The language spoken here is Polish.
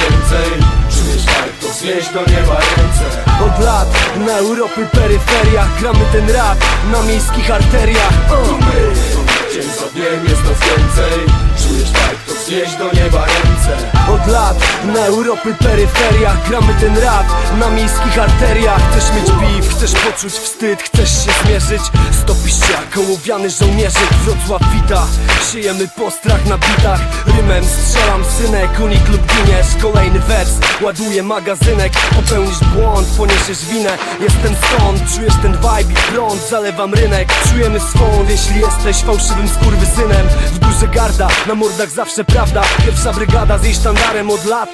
więcej. Czujesz tak, to wznieś do nieba ręce. Od lat na Europy peryferiach Gramy ten rap na miejskich arteriach. To uh. my, dzień za dniem jest nas więcej. Czujesz tak, to wznieś do nieba ręce. Od lat na Europy peryferiach Gramy ten rap na miejskich arteriach. Chcesz mieć beef, chcesz poczuć wstyd Chcesz się zmierzyć? Stopisz się jak ołowiany żołnierzyk. Wrocław wita Siejemy postrach na bitach. Rymem strzelam synek Unik lub giniesz. Kolejny wers Ładuję magazynek. Popełnisz błąd, poniesiesz winę. Jestem stąd, czujesz ten vibe i prąd. Zalewam rynek, czujemy swąd Jeśli jesteś fałszywym skurwysynem W górze garda, na mordach zawsze prawda. Pierwsza brygada z jej sztandarem od lat